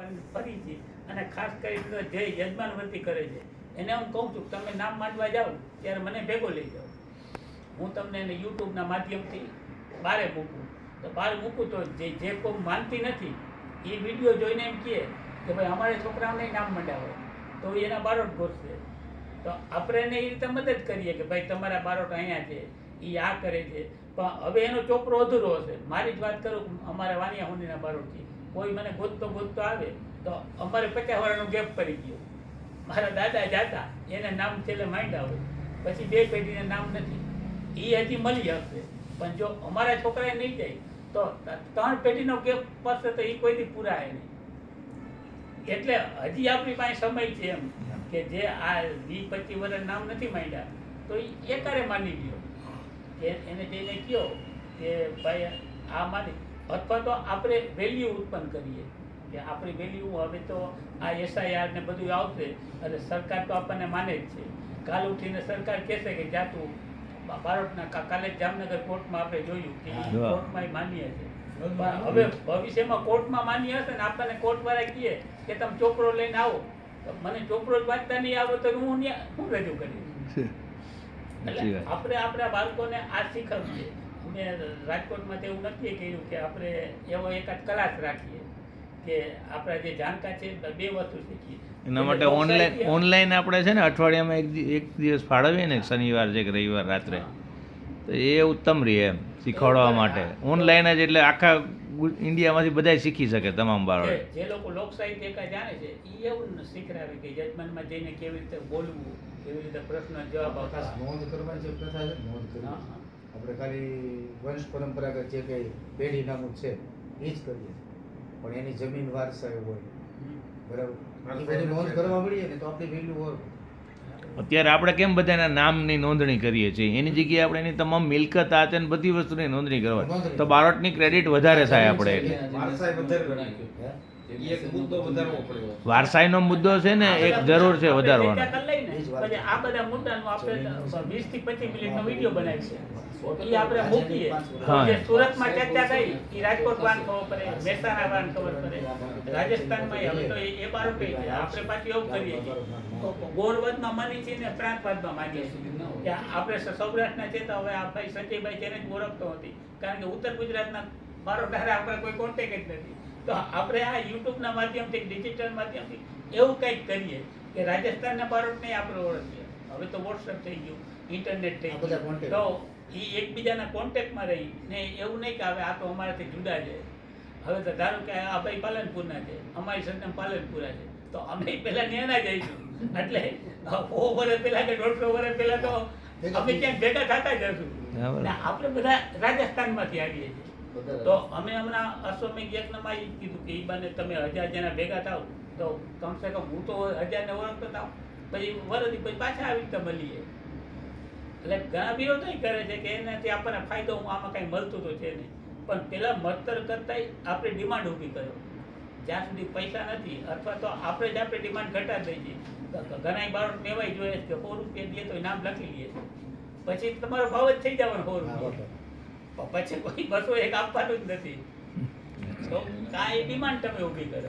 પણ ફરી અને ખાસ કરીને જે યજમાન વર્તી કરે છે, એને હું કહું છું તમે નામ માંડવા જાઓ, ત્યારે મને ભેગો લઈ જાઓ. હું તમને એને યુટ્યુબના માધ્યમથી બારે મૂકું. તો બહાર મૂકું તો જે જે કોઈ માનતી નથી, એ વીડિયો જોઈને એમ કહે કે ભાઈ અમારે છોકરાઓને નામ મંડાવો. તો એના બારોટ ગોતશે તો આપણે એને એ રીતે મદદ કરીએ કે ભાઈ તમારા બારોટ અહીંયા છે એ આ કરે છે. પણ હવે એનો ચોપરો અધૂરો હશે. મારી જ વાત કરું અમારે વાણિયા હુંડીના બારોટ કોઈ મને ગોતતો ગોતતો આવે તો અમારે પચાસ વર્ષનો ગેપ પડી ગયો. મારા દાદા જાતા, એને નામ છેલ્લે માંડ્યા હોય. પછી બે પેઢીને નામ નથી. એ હજી મળી હશે. પણ જો અમારા છોકરાએ નહીં જાય, તો ત્રણ પેઢીનો ગેપ પડશે તો એ કોઈથી પૂરાય નહીં. એટલે હજી આપણી પાસે સમય છે એમ કે જે આ વીસ પચીસ વર્ષ નામ નથી માંડ્યા, તો એ એકારે માની ગયો. એને જઈને કયો કે ભાઈ આ માની અથવા તો આપણે વેલ્યુ ઉત્પન્ન કરીએ. કે આપણી વેલ્યુ હવે તો આ એસઆઈઆર ને બધું આવશે એટલે સરકાર તો આપણને માને જ છે. કાલ ઉઠીને સરકાર કહેશે કે જાતું ભારતના કાલે જામનગર કોર્ટમાં આપણે જોયું કે કોર્ટમાં માન્ય છે. હવે ભવિષ્યમાં કોર્ટમાં માન્ય હશે ને આપણને કોર્ટ વાળા કહે કે તમે ચોપડો લઈને આવો. મને ચોપડો જ વાંચતા નહીં આવે તો હું હું રજૂ કરીશ. એટલે આપણે આપણા બાળકોને આ શીખવીએ મેં રાજકોટમાં તો એવું નથી કર્યું કે આપણે એવો એકાદ ક્લાસ રાખીએ કે આપણા જે જાણકાર છે બે વસ્તુ શીખીએ. એના માટે ઓનલાઈન ઓનલાઈન આપણે છે ને અઠવાડિયામાં એક એક દિવસ ફાળવીએ ને શનિવાર છે કે રવિવાર રાત્રે. તો એ ઉત્તમ રહે એમ શીખવાડવા માટે. ઓનલાઈન જ એટલે આખા ઇન્ડિયામાંથી બધા શીખી શકે તમામ બાળકો. જે- લોકો લોક સાહિત્ય જાણે છે એ એવું ન શીખડાવે કે જજમાનમાં જઈને કેવી રીતે બોલવું કેવી રીતે પ્રશ્ન જવાબ ખાસ નોંધ કરવાની જે પ્રથા છે નોંધ હા. આપણે ખાલી વંશ પરંપરાગત જે કંઈ પેઢી નામું છે એ જ કરીએ. પણ એની જમીન વારસાઈ હોય બરાબર? બધી નોંધ કરવા મળીએ ને તો આપણી વેલ્યુ હોય. અત્યારે આપણે કેમ બધાના નામની નોંધણી કરીએ છીએ? એની જગ્યાએ આપણે એની તમામ મિલકત આ ને બધી વસ્તુની નોંધણી કરવા તો બારોટની ક્રેડિટ વધારે થાય આપણે એટલે વારસાઈનો મુદ્દો છે ને એક જરૂર છે આપણે વધારવાનો. આ બધા મુદ્દાનો આપણે વીસથી પચીસ મિનિટનો વીડિયો બનાવીએ એ આપણે મૂકીએ. જે સુરતમાં ચર્ચા થઈ એ રાજકોટ વાન ખબર પડે મહેસાણા વાન ખબર પડે. રાજસ્થાનમાં હવે તો એ- એ બારું છે. આપણે પાછું એવું કરીએ છીએ ગોરવદમાં માની છીએ ને પ્રાંતવાદમાં માનીએ કે આપણે સૌરાષ્ટ્રના છે તો હવે આ ભાઈ સંજયભાઈ જેને જ ઓળખતો હતી. કારણ કે ઉત્તર ગુજરાતના ધારા આપણે કોઈ કોન્ટેક જ નથી. તો આપણે આ યુટ્યુબના માધ્યમથી ડિજિટલ માધ્યમથી એવું કંઈક કરીએ કે રાજસ્થાનના બાળકને આપણે ઓળખીએ હવે તો વોટ્સઅપ થઈ ગયું ઇન્ટરનેટ થઈ ગયું. તો એ એકબીજાના કોન્ટેક્ટમાં રહી ને એવું નહીં કે હવે આ તો અમારાથી જુદા છે. હવે તો ધારો કે આ ભાઈ પાલનપુરના છે અમારી સરનામ પાલનપુરા છે તો અમે પહેલા ન્યાના જઈશું એટલે સો વર્ષ પહેલા કે દોઢસો વર્ષ પહેલા તો અમે ક્યાંક ભેગા થતા જ હશું. આપણે બધા રાજસ્થાનમાંથી આવીએ છીએ. તો અમે હમણાં અશ્વમેઘ યજ્ઞમાં એ કીધું કે એ બાને તમે હજાર જણા ભેગા થાવ. તો કમસે કમ હું તો હજારને ઓળખતો થાવ. પછી વરદી પછી પાછા આવી રીતે મળીએ. એટલે ઘણા વિરોધ કરે છે કે એનાથી આપણને ફાયદો હું આમાં કાંઈ મળતું તો છે નહીં. પણ પેલા મતર કરતાંય આપણે ડિમાન્ડ ઊભી કર્યો જ્યાં સુધી પૈસા નથી અથવા તો આપણે જ આપણે ડિમાન્ડ ઘટાડી દઈએ જઈએ ઘણા બાળક કહેવાય જોઈએ કે સો રૂપિયા દે તો નામ લખી લઈએ પછી તમારો ભાવ જ થઈ જવાનો સો રૂપિયા. પછી કોઈ બસો એક આપવાનું જ નથી. તો કાંઈ ડિમાન્ડ તમે ઊભી કરો.